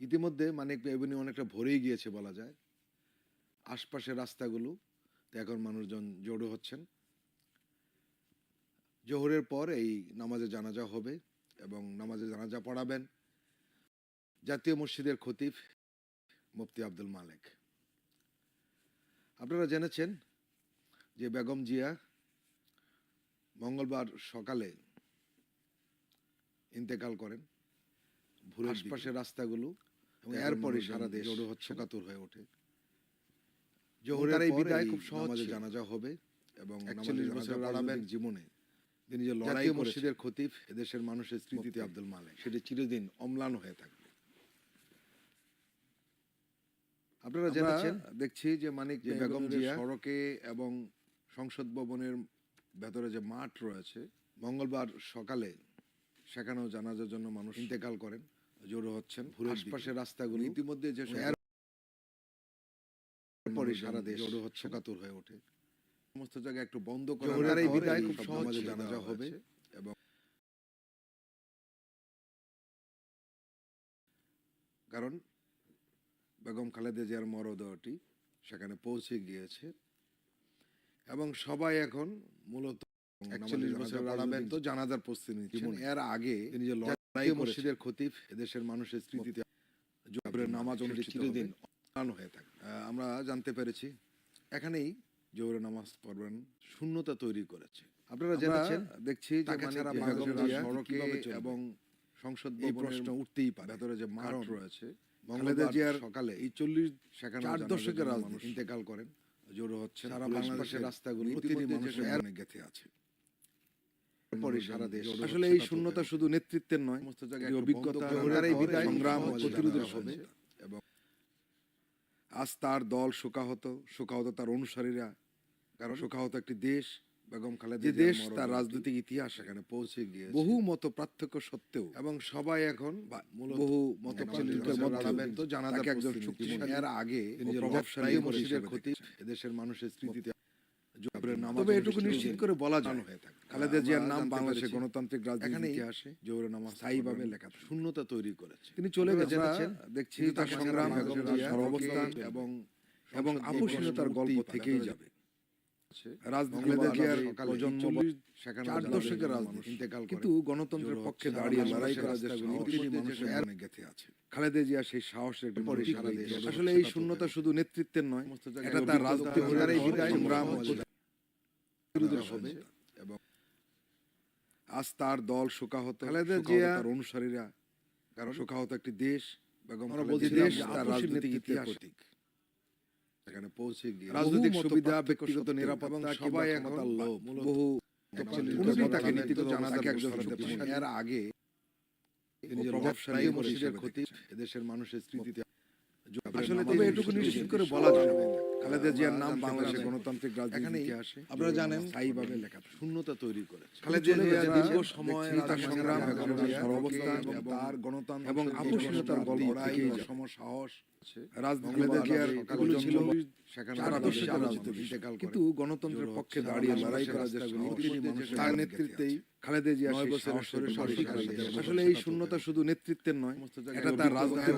ইতিমধ্যে মানিক এভিনিউ অনেকটা ভরেই গিয়েছে বলা যায়। আশপাশের রাস্তাগুলো এখন মানুষজন জড়ো হচ্ছেন। জোহরের পর এই নামাজে জানাজা হবে এবং নামাজে জানাজা পড়াবেন। জাতীয় মসজিদের খতিব মুফতি আব্দুল মালেক। আপনারা জেনেছেন যে বেগম জিয়া মঙ্গলবার সকালে ইন্তেকাল করেন। ভোরের আশপাশের রাস্তাগুলো এবং এরপরে সারা দেশ জড়ো হচ্ছে কাতুর হয়ে ওঠে। জোহরের এই বিদায় খুব সহজে জানাজা হবে এবং একচল্লিশ বছর রাজনৈতিক জীবনে। তিনি যে লড়াই মসজিদের খতিব এদেশের মানুষের স্মৃতিতে আব্দুল মালেক। সেটি চিরদিন অম্লান হয়ে থাকবে। আপনারা জেনেছেন দেখছি যে মানিক যে বেগম জিয়া সড়কে এবং সংসদ ভবনের ভেতরে যে মাঠ রয়েছে মঙ্গলবার সকালে সেখানেও জানাজার জন্য মানুষ ইন্তেকাল করেন। জড়ো হচ্ছেন আশপাশের রাস্তাগুলো। ইতিমধ্যে যে পরে সারা দেশ জড়ো হচ্ছে কাতুর হয়ে ওঠে। সমস্ত জায়গায় একটু বন্ধ করে জোহরের এই বিদায় খুব সহজে জানাজা হবে এবং কারণ বেগম খালেদা জিয়ার মরদেহটি সেখানে পৌঁছে গিয়েছে এবং সবাই এখন মূলত একচল্লিশ বছর জানাজার প্রস্তুতি নিচ্ছেন। এর আগে তিনি যে মসজিদের খতিব এদেশের মানুষের স্মৃতিতে জোহরের নামাজ অনুষ্ঠিত চিরদিন হয়ে থাকে। আমরা জানতে পেরেছি। এখানেই জোহরের নামাজ পড়বেন শূন্যতা তৈরি করেছে। আপনারা জেনেছেন? দেখছি সড়কে এবং সংসদ এই প্রশ্ন উঠতেই পারে। ভেতরে যে মাঠ কারণ রয়েছে মঙ্গলবার জিয়ার সকালে এই চল্লিশ সেখানে চার দশকের। মানুষ ইন্তেকাল করেন। জড়ো হচ্ছেন। সারা বাংলাদেশের রাস্তাগুলো গেঁথে আছে। সারা দেশ আসলে এই শূন্যতা শুধু নেতৃত্বের নয় সমস্ত জায়গায় অভিজ্ঞতা সংগ্রাম প্রতিরোধের হবে হবে। এবং আজ তার দল শোকাহত শোকাহত তার অনুসারীরা। কারণ শোকাহত একটি দেশ বেগম খালেদা যে দেশ তার রাজনৈতিক ইতিহাস সেখানে পৌঁছে গিয়ে বহু মত পার্থক্য সত্ত্বেও এবং সবাই এখন বহু মত জানাজার তাকে একজন শক্তিশালী এর আগে প্রভাবশালী হিসেবে এদেশের মানুষের স্মৃতিতে তবে এটুকু নিশ্চিত করে বলা যায়। হয়ে খালেদা জিয়ার নাম বাংলাদেশের গণতান্ত্রিক রাজনীতির ইতিহাসে স্থায়ীভাবে লেখা শূন্যতা তৈরি করেছে তিনি চলে গেছেন। দেখছি তার সংগ্রাম এবং এবং আপোষহীনতার গল্প থেকেই যাবে। কিন্তু গণতন্ত্রের পক্ষে দাঁড়িয়ে লড়াই করার গেঁথে আছে। খালেদা জিয়া সেই সাহসের আসলে এই শূন্যতা শুধু নেতৃত্বের নয় এটা তার রাজনীতি সংগ্রাম ও হবে। এবং আজ তার দল শোকাহত খালেদা জিয়া- তার অনুসারীরা কারণ শোকাহত একটি দেশ বেগম দেশ তার রাজনৈতিক ইতিহাস। সেখানে পৌঁছে গিয়ে রাজনৈতিক সুবিধা ব্যক্তিগত নিরাপত্তা সবাই এখন ক্ষমতার লোভ। বহু তাকে নীতিগত তো জানাজার তাকে একজন এর আগে প্রভাবশালী মসজিদের খতিব এদেশের মানুষের স্মৃতিতে আসলে তবে এটুকু নিশ্চিত করে বলা যায়। খালেদা জিয়ার নাম বাংলাদেশের গণতান্ত্রিক এখানেই ইতিহাসে আপনারা জানেন স্থায়ীভাবে লেখা শূন্যতা তৈরি করেছে খালেদা জিয়া দীর্ঘ সময় তার সংগ্রাম এবং তার গণতন্ত্র এবং আপোষহীনতার গল্প সমসাহস খালেদা জিয়ার সকালে ছিল রাজনীতি। কিন্তু গণতন্ত্রের পক্ষে দাঁড়িয়ে লড়াই করার যে তার নেতৃত্বেই খালেদা জিয়া আসলে এই শূন্যতা শুধু নেতৃত্বের নয় এটা তার রাজনীতি